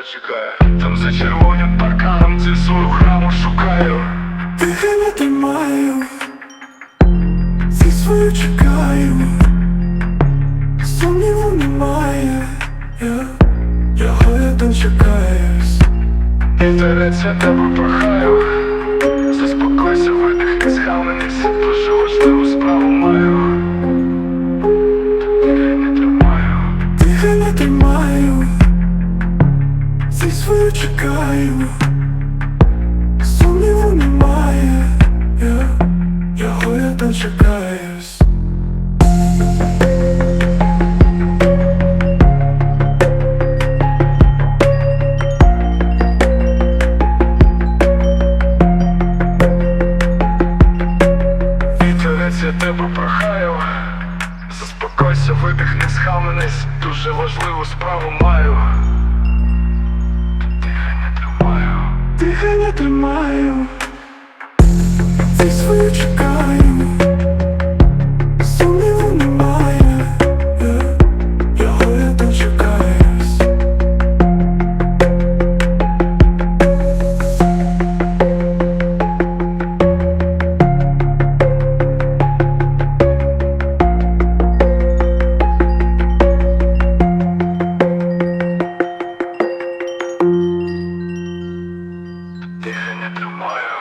судьба чекає, там за червоним парканом Ці свою храму шукаю. Тихо не маю, Ці свою чекаю, сумніву немає, я його я там чекаюсь, інтереться тебе прохаю. Чекаю, сумніву немає, я, його я дочекаюсь. Вітерець, я тебе прохаю. Заспокойся, видихни, схаменись Дуже важливу справу маю Дихання тримаю, цей чекаю, tomorrow.